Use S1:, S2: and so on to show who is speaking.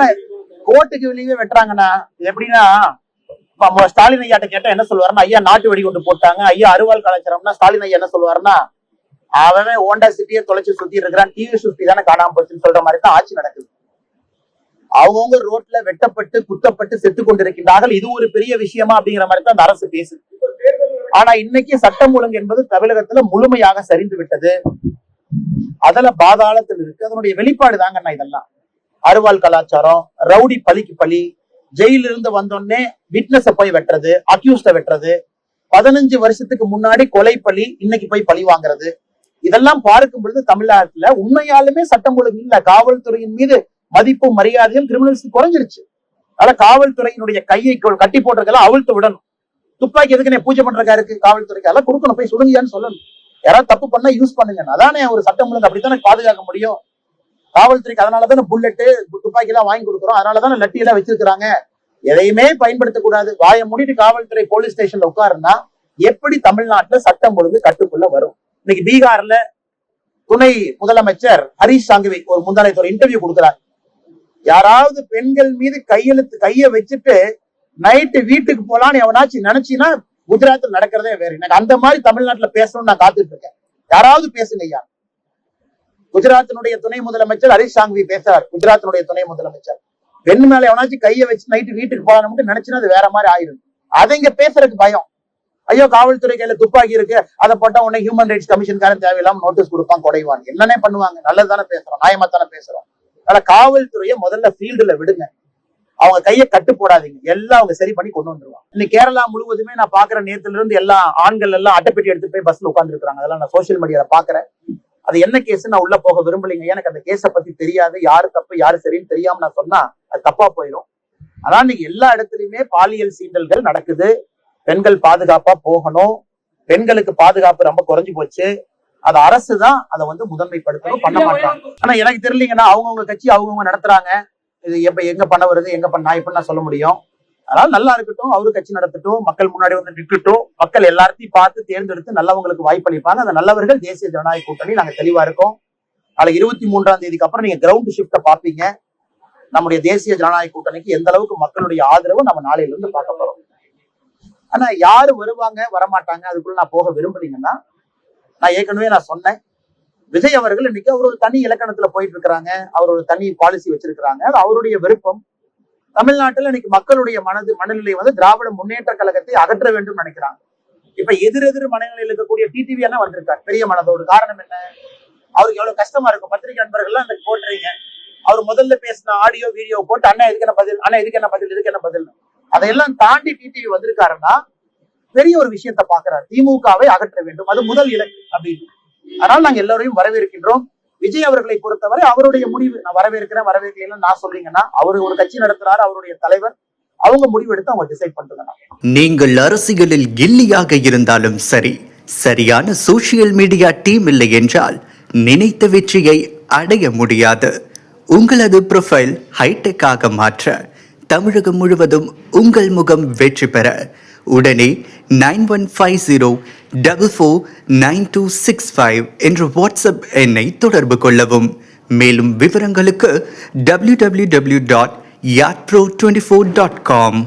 S1: ஆனா கோர்ட்டுக்கு வெளியே வெட்டுறாங்கன்னா எப்படின்னா நம்ம ஸ்டாலின் ஐயாட்ட கேட்டா என்ன சொல்லுவாருன்னா ஐயா நாட்டு வெடிகுண்டு போட்டாங்க. ஐயா அறுவாள் கலாச்சாரம்னா ஸ்டாலின் ஐயா என்ன சொல்லுவாருன்னா அவன் ஓண்டா சிட்டியை தொலைச்சு சுத்தி இருக்கிறான். டிவி சுத்தி தானே காணாம போச்சுன்னு சொல்ற மாதிரி தான் ஆட்சி நடக்குது. அவங்கவுங்க ரோட்ல வெட்டப்பட்டு குத்தப்பட்டு செத்து கொண்டிருக்கின்றார்கள். இது ஒரு பெரிய விஷயமா அப்படிங்கிற மாதிரி தான் அந்த அரசு பேசுது. ஆனா இன்னைக்கு சட்டம் ஒழுங்கு என்பது தமிழகத்துல முழுமையாக சரிந்து விட்டது. அதுல பாதாளத்தில் இருக்கு. அதனுடைய வெளிப்பாடு தாங்கண்ணா இதெல்லாம். அருவாள் கலாச்சாரம் ரவுடி பலிக்கு பலி ஜெயில இருந்து வந்தோடனே விட்னஸ போய் வெட்டுறது அக்யூஸ்ட வெட்டுறது பதினஞ்சு வருஷத்துக்கு முன்னாடி கொலை பலி இன்னைக்கு போய் பழி வாங்குறது. இதெல்லாம் பார்க்கும் பொழுது தமிழ்நாட்டுல உண்மையாலுமே சட்டம் ஒழுங்கு இல்ல. காவல்துறையின் மீது மதிப்பு மரியாதையும் கிரிமினல்ஸ் குறைஞ்சிருச்சு. அதனால காவல்துறையினுடைய கையை கட்டி போட்டிருக்கலாம் அவிழ்த்து விடணும். துப்பாக்கி எதுக்கு பூஜை பண்றக்கா இருக்கு? காவல்துறைக்கு அதெல்லாம் கொடுக்கணும். போய் சுடுங்கயான்னு சொல்லணும். யாராவது தப்பு பண்ணா யூஸ் பண்ணுங்க அதானே ஒரு சட்டம் ஒழுங்கு. அப்படித்தானே பாதுகாக்க முடியும்? காவல்துறைக்கு அதனாலதானே புல்லட்டு துப்பாக்கி எல்லாம் வாங்கி கொடுக்குறோம். அதனாலதானே லட்டி எல்லாம் வச்சிருக்கிறாங்க. எதையுமே பயன்படுத்தக்கூடாது வாயை மூடிட்டு காவல்துறை போலீஸ் ஸ்டேஷன்ல உட்காருன்னா எப்படி தமிழ்நாட்டுல சட்டம் ஒழுங்கு கட்டுக்குள்ள வரும்? இன்னைக்கு பீகார்ல துணை முதலமைச்சர் ஹரீஷ் சாங்கவி ஒரு முந்தானத்து இன்டர்வியூ கொடுக்குறார். யாராவது பெண்கள் மீது கையெழுத்து கைய வச்சுட்டு நைட்டு வீட்டுக்கு போலான்னு எவனாச்சும் நினைச்சின்னா குஜராத்தில் நடக்கிறதே வேற. எனக்கு அந்த மாதிரி தமிழ்நாட்டுல பேசணும்னு நான் காத்துட்டு இருக்கேன். யாராவது பேசுங்க ஐயா. குஜராத்தினுடைய துணை முதலமைச்சர் ஹரிஷ் சாங்வி பேசுறார். குஜராத்தினுடைய துணை முதலமைச்சர். பெண் மேல எவனாச்சும் கையை வச்சு நைட்டு வீட்டுக்கு போலான்னு நினைச்சுன்னா அது வேற மாதிரி ஆயிரும். அதை இங்க பேசுறதுக்கு பயம். ஐயோ காவல்துறை கையில துப்பாக்கி இருக்கு. அதை போட்டா உடனே ஹியூமன் ரைட்ஸ் கமிஷன்காரன் தேவையில்லாம நோட்டீஸ் கொடுப்பான் குறைவான் என்னன்னே பண்ணுவாங்க? நல்லதானே பேசுறோம். நியாயமா தானே பேசுறோம். அதனால காவல்துறையை முதல்ல ஃபீல்டுல விடுங்க. அவங்க கையை கட்டு போடாதீங்க. எல்லாம் அவங்க சரி பண்ணி கொண்டு வந்துருவாங்க. இன்னைக்கு கேரளா முழுவதுமே நான் பாக்குற நேரத்துல இருந்து எல்லா ஆண்கள் எல்லாம் அட்டைப்பெட்டி எடுத்து போய் பஸ்ல உட்கார்ந்து இருக்காங்க அதெல்லாம் நான் சோசியல் மீடியால பாக்குறேன் அது என்ன கேஸ் நான் உள்ள போக விரும்பலைங்க. எனக்கு அந்த கேஸை பத்தி தெரியாது. யாரு தப்பு யாரு சரின்னு தெரியாம நான் சொன்னா அது தப்பா போயிடும் ஆனா இன்னைக்கு எல்லா இடத்துலயுமே பாலியல் சீண்டல்கள் நடக்குது. பெண்கள் பாதுகாப்பா போகணும். பெண்களுக்கு பாதுகாப்பு ரொம்ப குறைஞ்சு போச்சு. அது அரசு தான் அதை வந்து முதன்மைப்படுத்தணும் பண்ண மாட்டாங்க. ஆனா எனக்கு தெரியலீங்கன்னா அவங்கவுங்க கட்சி அவங்கவுங்க நடத்துறாங்க. இது எப்ப எங்க பண்ண வருது எங்க பண்ண நான் இப்ப நான் சொல்ல முடியும். அதனால நல்லா இருக்கட்டும் அவரு கட்சி நடத்தட்டும் மக்கள் முன்னாடி வந்து நிற்கட்டும் மக்கள் எல்லாத்தையும் பார்த்து தேர்ந்தெடுத்து நல்லவங்களுக்கு வாய்ப்பளிப்பாங்க அந்த நல்லவர்கள் தேசிய ஜனநாயக கூட்டணி நாங்க தெளிவா இருக்கோம். நாளைக்கு இருபத்தி மூன்றாம் தேதிக்கு அப்புறம் நீங்க கிரவுண்ட் ஷிஃப்ட பாப்பீங்க நம்முடைய தேசிய ஜனநாயக கூட்டணிக்கு எந்த அளவுக்கு மக்களுடைய ஆதரவு நம்ம நாளையில இருந்து பார்க்க போறோம். ஆனா யாரு வருவாங்க வரமாட்டாங்க அதுக்குள்ள நான் போக விரும்புறீங்கன்னா நான் ஏற்கனவே நான் சொன்னேன். விஜய் அவர்கள் இன்னைக்கு அவர் ஒரு தனி இலக்கணத்துல போயிட்டு இருக்கிறாங்க. அவர் ஒரு தனி பாலிசி வச்சிருக்கிறாங்க. அது அவருடைய விருப்பம். தமிழ்நாட்டில் இன்னைக்கு மக்களுடைய மனது மனநிலை வந்து திராவிட முன்னேற்ற கழகத்தை அகற்ற வேண்டும் நினைக்கிறாங்க. இப்ப எதிர் எதிர் மனநிலையில் இருக்கக்கூடிய டிடிவி என்ன வந்திருக்காரு. பெரிய மனதோடு. காரணம் என்ன? அவருக்கு எவ்வளவு கஷ்டமா இருக்கும். பத்திரிகை நண்பர்கள்லாம் அந்த போட்டுறீங்க. அவர் முதல்ல பேசின ஆடியோ வீடியோ போட்டு அண்ணா இதுக்கு என்ன பதில்? அண்ணா இதுக்கு என்ன பதில்? இதுக்கு என்ன பதில் அதையெல்லாம் தாண்டி டிடிவி வந்திருக்காருன்னா பெரிய ஒரு விஷயத்தை பாக்குறாரு திமுகவை அகற்ற வேண்டும். அது முதல் இலக்கு அப்படின்னு. அதனால நாங்க எல்லாரையும் வரவேற்கின்றோம். விஜய் அவர்களை பொறுத்தவரை அவருடைய முடிவு நான் வரவேற்கிறேன் வரவேற்கலாம் நான் சொல்றீங்கன்னா அவரு ஒரு கட்சி நடத்துறாரு அவருடைய தலைவர் அவங்க முடிவு எடுத்து அவங்க டிசைட் பண்றதுன்னா
S2: நீங்கள் அரசியலில் கில்லியாக இருந்தாலும் சரி சரியான சோசியல் மீடியா டீம் இல்லை என்றால் நினைத்த வெற்றியை அடைய முடியாது. உங்களது ப்ரொஃபைல் ஹைடெக்காக மாற்ற தமிழகம் முழுவதும் உங்கள் முகம் வெற்றி பெற. உடனே nine one five zero double four nine two six five என்ற வாட்ஸ்அப் எண்ணை தொடர்பு கொள்ளவும். மேலும் விவரங்களுக்கு W W W dot Yatro twenty four dot com.